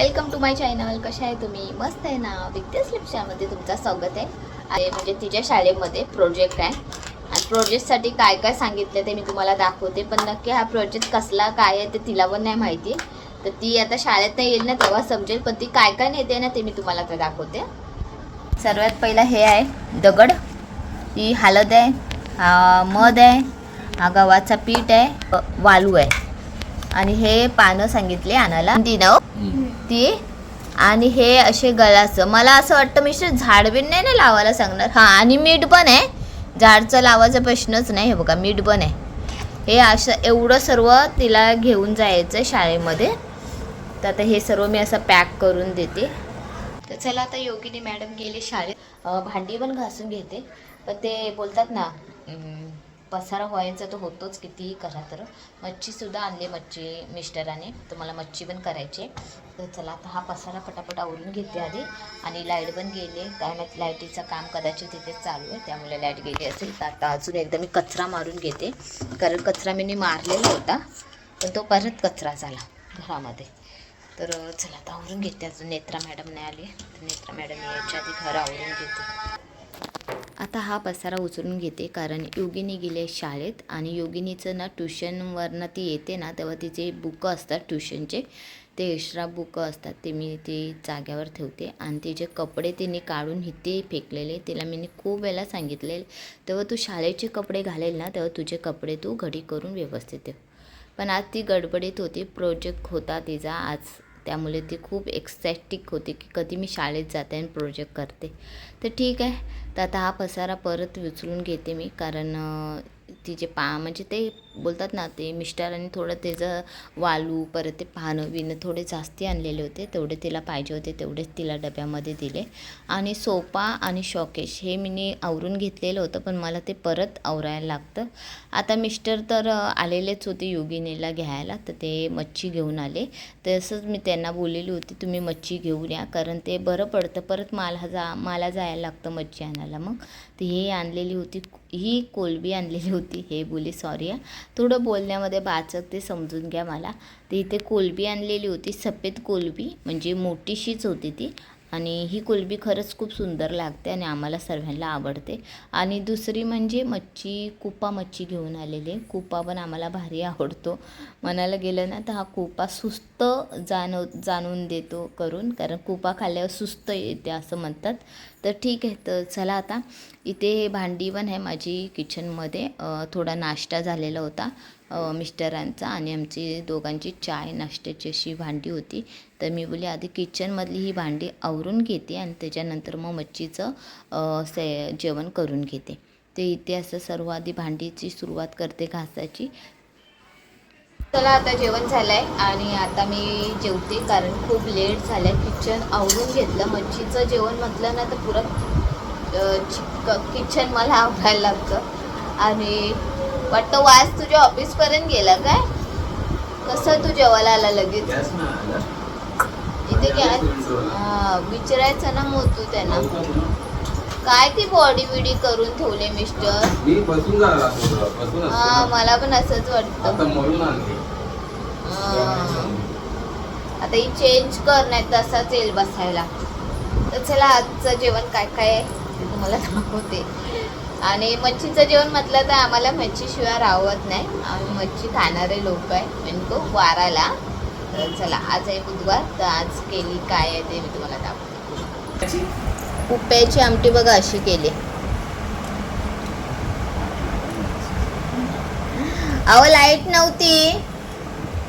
Welcome माय channel कशा आहे तुम्ही? मस्त आहे ना? विद्या स्लिप्समध्ये तुमचं स्वागत आहे. आणि म्हणजे तिच्या शाळेमध्ये प्रोजेक्ट आहे. आणि प्रोजेक्टसाठी काय काय सांगितलं ते मी तुम्हाला दाखवते. पण नक्की हा प्रोजेक्ट कसला काय आहे ते तिला पण नाही माहिती. तर ती आता शाळेत नाही येईल ना तेव्हा समजेल. पण ती काय काय नेते ना ते मी तुम्हाला आता दाखवते. सर्वात पहिला हे आहे दगड. ही हालत आहे हा मध आहे हा गव्हाचा पीठ आहे वालू आहे. आणि हे पानं सांगितले आणायला. ती होती. ती आणि हे असे गळाचं. मला असं वाटतं मी झाडबीन नाही ना लावायला सांगणार. हां आणि मीठ पण आहे. झाडचं लावायचा प्रश्नच नाही. हे बघा मीठ पण आहे. हे असं एवढं सर्व तिला घेऊन जायचं आहे शाळेमध्ये. तर आता हे सर्व मी असं पॅक करून देते. तर चला आता योगिनी मॅडम गेले शाळेत. भांडी पण घासून घेते. पण ते बोलतात ना पसारा व्हायचा तो होतोच कितीही करा तर. मच्छीसुद्धा आणली मच्छी मिस्टराने. तर मला मच्छी पण करायची आहे. तर चला आता हा पसारा पटापट आवरून घेते आधी. आणि लाइट पण गेली काय माहिती लाईटीचं काम कदाचित तिथे चालू आहे. त्यामुळे लाइट गेली असेल तर आता अजून एकदा मी कचरा मारून घेते. कारण कचरा मी मारलेला होता. पण तो परत कचरा झाला घरामध्ये. तर चला आता आवरून घेते. अजून नेत्रा मॅडम नाही आली. तर नेत्रा मॅडम यायच्या आधी घर आवरून घेते. आता हा पसारा उचलून घेते कारण योगिनी गेली आहे शाळेत आणि योगिनीचं ना ट्युशनवरनं ती येते ना तेव्हा तिचे बुकं असतात ट्युशनचे. ते एक्स्ट्रा बुकं असतात ते मी ती जाग्यावर ठेवते. आणि तिचे कपडे तिने काढून इथे फेकलेले तिला मी खूप वेळेला सांगितले. तेव्हा तू शाळेचे कपडे घालेल ना तेव्हा तुझे कपडे तू घडी करून व्यवस्थित ठेव. पण आज ती गडबडीत होती प्रोजेक्ट होता तिचा. आज त्यामुळे ती खूप एक्सायटिक होती की कधी मी शाळेत जाते आणि प्रोजेक्ट करते. तर ठीक आहे. तर आता हा पसारा परत विचलून घेते मी कारण तिचे पा म्हणजे ते बोलतात ना ते मिस्टरांनी थोडं त्याचं वालू परत ते पानं बिनं थोडे जास्ती आणलेले होते तेवढे तिला पाहिजे होते तेवढेच तिला डब्यामध्ये दिले. आणि सोपा आणि शॉकेश हे मी आवरून घेतलेलं होतं पण मला ते परत आवरायला लागतं. आता मिस्टर तर आलेलेच होते योगिनीला घ्यायला तर ते मच्छी घेऊन आले. तसंच मी त्यांना बोललेली होती तुम्ही मच्छी घेऊन या कारण ते बरं पडतं परत मला जा मला जायला लागतं मच्छी आणायला. मग तर हे आणलेली होती ही कोलबी आणलेली होती हे बोली सॉरी थोडं बोलण्यामध्ये बाचक ते समजून घ्या मला. तर इथे कोलबी आणलेली होती सफेद कोलबी म्हणजे मोठीशीच होती ती. आणि ही कोलबी खरंच खूप सुंदर लागते आणि आम्हाला सर्वांना आवडते. आणि दुसरी म्हणजे मच्छी कुपा मच्छी घेऊन आलेली. आहे कुपा पण आम्हाला भारी आवडतो. म्हणायला गेलं ना तर हा कुपा सुस्त जाणव जाणून देतो करून. कारण कुपा खाल्ल्यावर सुस्त येते असं म्हणतात. तर ठीक आहे तर चला आता. इथे हे भांडी पण आहे माझी किचनमध्ये. थोडा नाश्ता झालेला होता मिस्टरांचा आणि आमची दोघांची चाय नाश्त्याची अशी भांडी होती. तर मी बोली आधी किचनमधली ही भांडी आवरून घेते आणि त्याच्यानंतर मग मच्छीचं से जेवण करून घेते. ते इथे असं सर्व आधी भांडीची सुरुवात करते घासाची. चला आता जेवण झालं आहे आणि आता मी जेवते कारण खूप लेट झालंय. किचन आवरून घेतलं मच्छीचं जेवण म्हटलं ना तर पुरं किचन मला आवडायला लागतं. आणि वाटतं वाज तुझ्या ऑफिसपर्यंत गेला काय? कसं तू जेवायला आला लगेच? इथे गॅस विचारायचं ना मग तू त्यांना. काय ती बॉडी बिडी करून ठेवले मिस्टर हा मला पण असंच वाटतं. आता ही. चेंज कर नाही तसाच येईल बसायला. तर चला आजचं जेवण काय काय आहे? तुम्हाला दाखवते. आणि मच्छीचं जेवण म्हटलं तर आम्हाला मच्छीशिवाय राहत नाही. आम्ही मच्छी खाणारे लोक आहे. म्हणजे तो वाराला तर चला आज आहे बुधवार तर आज केली काय आहे ते मी तुम्हाला दाखवते. उप्याची आमटी बघा अशी केली. अहो लाइट नव्हती.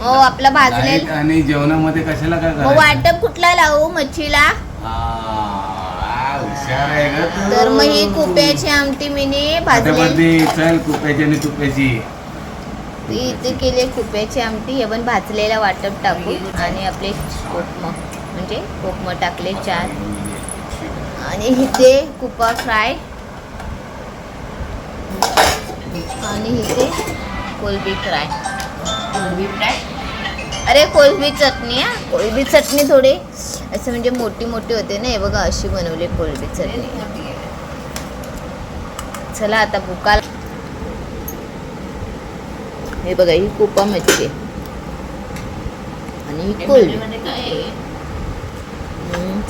हो आपला भाजलेला. आणि जेवणामध्ये कशाला काय? वाटप कुठला लावू मच्छीला हा, आ, हुशार आहे ग तू. तर मग ही कुप्याची आमटी मिनी भाजली. चल कुप्याची आणि तुप्याची. ती इथे केली कुप्याची आमटी. हे पण भाजलेला वाटप टाकून आणि आपले कोकम म्हणजे कोकम टाकले चार. आणि इथे कुपा फ्राय. आणि इथे कोलबी फ्राय. कोलबी फ्राय. अरे कोलबी चटणी हा. कोलबी चटणी थोडी. असं म्हणजे मोठी मोठी होते ना हे बघा अशी बनवली कोलबी चटणी. चला आता भुका हे बघा ही कुपा मच्छी आहे. आणि ही कोलबी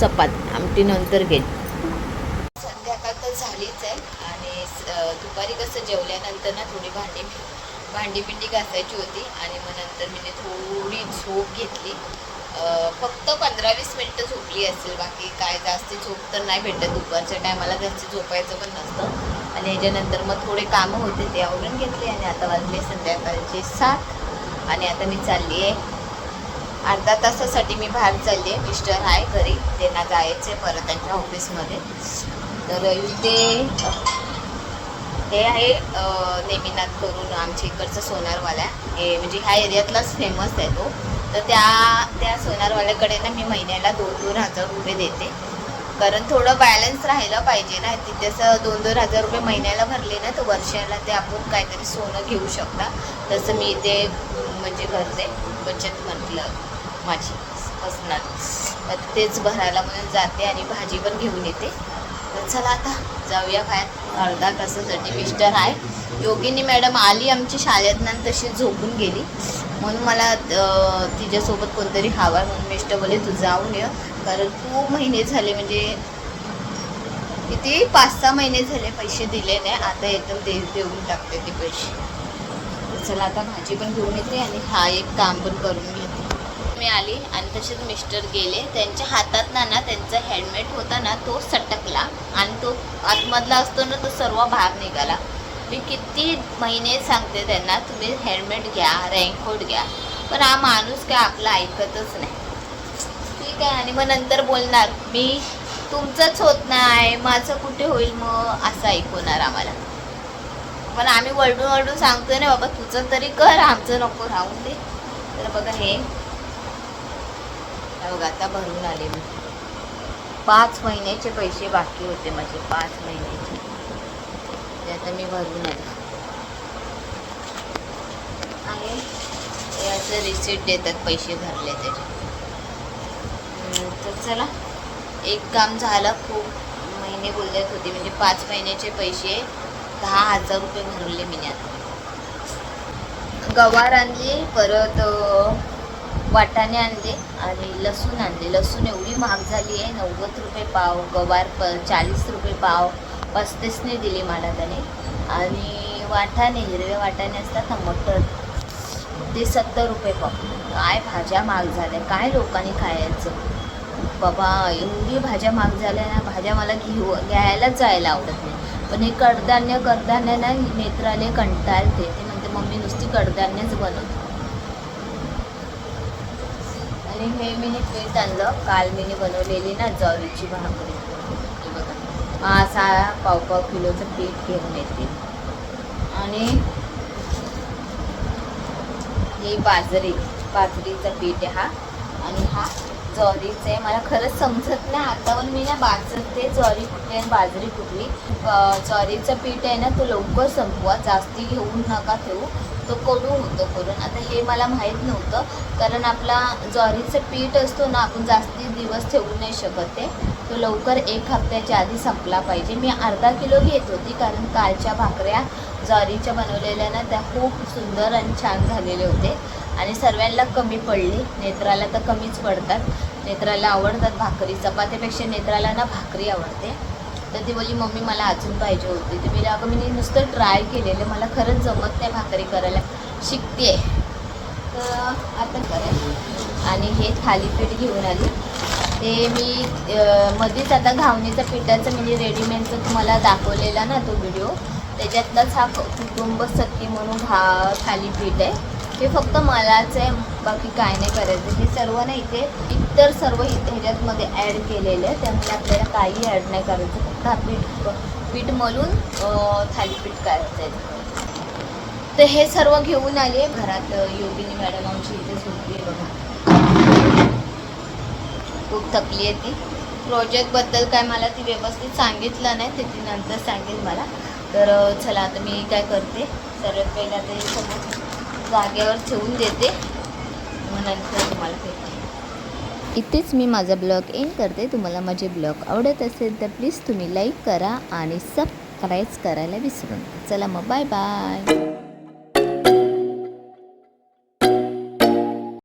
चपात. आमटी नंतर घेईल. संध्याकाळ तर झालीच आहे. आणि दुपारी कसं जेवल्यानंतर ना थोडी भांडी भांडी पिंडी घासायची होती. आणि मग नंतर मी थोडी झोप घेतली. फक्त पंधरा वीस मिनटं झोपली असेल बाकी काय जास्ती झोप तर नाही भेटत. दुपारच्या टायमाला जास्त झोपायचं पण नसतं. आणि याच्यानंतर मग थोडे कामं होते ते आवरून घेतले आणि आता वाजले संध्याकाळचे सात. आणि आता मी चालली आहे अर्धा तासासाठी मी बाहेर चालली आहे मिस्टर आहे घरी. त्यांना जायचं आहे परत त्यांच्या ऑफिसमध्ये. तर इथे हे आहे नेमिनाथ करून आमच्या इकडचं सोनारवाला. हे म्हणजे ह्या एरियातलाच फेमस आहे तो. तर त्या त्या सोनारवाल्याकडे ना मी महिन्याला दोन दोन हजार रुपये देते. कारण थोडं बॅलन्स राहायला पाहिजे ना. तिथे असं दोन दोन हजार रुपये महिन्याला भरले ना तर वर्षाला ते आपण काहीतरी सोनं घेऊ शकता. तसं मी ते म्हणजे भरते. बचत म्हटलं माझी पर्सनल तेच भरायला म्हणून जाते आणि भाजी पण घेऊन येते. तर चला आता जाऊया बाहेर. अर्धा तासासाठी मिस्टर आहे. योगिनी मॅडम आली आमची शाळेत तशी झोपून गेली. म्हणून मला तिच्यासोबत कोणतरी हवा आहे म्हणून मिस्टर बोले तू जाऊन ये. कारण खूप महिने झाले म्हणजे किती? पाच सहा महिने झाले पैसे दिले नाही. आता एकदम दे देऊन टाकते ते पैसे. चला आता भाजी पण घेऊन येते आणि हा एक काम पण करून घेते. मी आली आणि तसेच मिस्टर गेले. त्यांच्या हातात ना ना त्यांचा हेल्मेट होता ना तो सटकला आणि तो आतमधला असतो ना तो सर्व भाग निघाला. मी किती महिने सांगते त्यांना तुम्ही हेल्मेट घ्या रेनकोट घ्या. पण हा माणूस काय आपला ऐकतच नाही. ठीक आहे आणि मग नंतर बोलणार मी तुमचंच होत नाही माझं कुठे होईल मग? असं ऐकवणार आम्हाला. पण आम्ही वरडून वरडून सांगतोय ना बाबा तुझं तरी कर आमचं नको राहून दे. तर बघा हे बघा आता भरून आले मी. पाच महिन्याचे पैसे बाकी होते माझे पाच महिन्याचे. ते आता मी भरून आले. आणि याचं असं रिसिट देतात पैसे भरले त्याचे तर चला. एक काम झालं खूप महिने बोलत होते म्हणजे पाच महिन्याचे पैसे दहा हजार रुपये भरले मी आता गवार आणली परत वाटाणे आणले आणि लसूण आणले. लसूण एवढी महाग झाली आहे नव्वद रुपये पाव गवार प चाळीस रुपये पाव पस्तीसने दिली मला त्याने आणि वाटाणे हिरवे वाटाणे असतात ना मटर ते सत्तर रुपये पाव. काय भाज्या महाग झाल्या काय लोकांनी खायचं? बाबा एवढी भाज्या महाग झाल्या ना भाज्या मला घेऊ घ्यायलाच जायला आवडत नाही. पण हे कडधान्य कडधान्य ना नेत्राले कंटाळते. ते म्हणते मम्मी नुसती कडधान्यच बनवते. आणि हे मी पीठ आणलं. काल मी बनवलेली ना ज्वारीची भाकरी. हे बघा. असा पाव पाव किलोचं पीठ घेऊन येते. आणि ही बाजरी. बाजरीचं पीठ आहे हा. आणि हा ज्वारीचं. आहे मला खरंच समजत नाही. हातावर मी ना बाजते ज्वारी कुठली आणि बाजरी कुठली. ज्वारीचं पीठ आहे ना तो लवकर संपवा. जास्ती घेऊन नका ठेवू. तो कडू होतो करून. आता हे मला माहीत नव्हतं. कारण आपला ज्वारीचं पीठ असतो ना आपण जास्ती दिवस ठेवू नाही शकत ते. तो लवकर एक हफ्त्याच्या आधी संपला पाहिजे. मी अर्धा किलो घेत होती कारण कालच्या भाकऱ्या ज्वारीच्या बनवलेल्या ना त्या खूप सुंदर आणि छान झालेले होते. आणि सर्वांना कमी पडले. नेत्राला तर कमीच पडतात. नेत्राला आवडतात भाकरी. चपात्यापेक्षा नेत्राला ना भाकरी आवडते. तर ती बोली मम्मी मला अजून पाहिजे होती. तर मी अगं मी नुसतं ट्राय केलेलं. मला खरंच जमत नाही भाकरी करायला. शिकते तर आता करेल आणि हे थालीपीठ घेऊन आली. ते मी मध्येच आता घावणीचं पिठाचं म्हणजे रेडीमेडचं तुम्हाला दाखवलेला ना तो व्हिडिओ त्याच्यातलाच हा कुटुंब सखी म्हणून हा थालीपीठ आहे. हे फक्त मलाच आहे बाकी काय नाही करायचं. हे सर्व ना इथे इतर सर्व इथे ह्याच्यातमध्ये ॲड केलेलं आहे. त्यामुळे आपल्याला काही ॲड नाही करायचं. फक्त हा पीठ पीठ मलून थालीपीठ करायचं आहे. तर हे सर्व घेऊन आले घरात योगिनी मॅडम आमची इथे सुटली आहे बघा. खूप थकली आहे ती. प्रोजेक्टबद्दल काय मला ती व्यवस्थित सांगितलं नाही. ते ती नंतर सांगेल मला. तर चला आता मी काय करते सर्वात पहिला ते सगळं जागेवर ठेवून देते. मग नंतर तुम्हाला भेटते इथेच मी माझा ब्लॉग एंड करते. तुम्हाला माझे ब्लॉग आवडत असेल तर प्लीज तुम्ही लाईक करा आणि सबस्क्राईब करायला विसरू नका. चला मग बाय बाय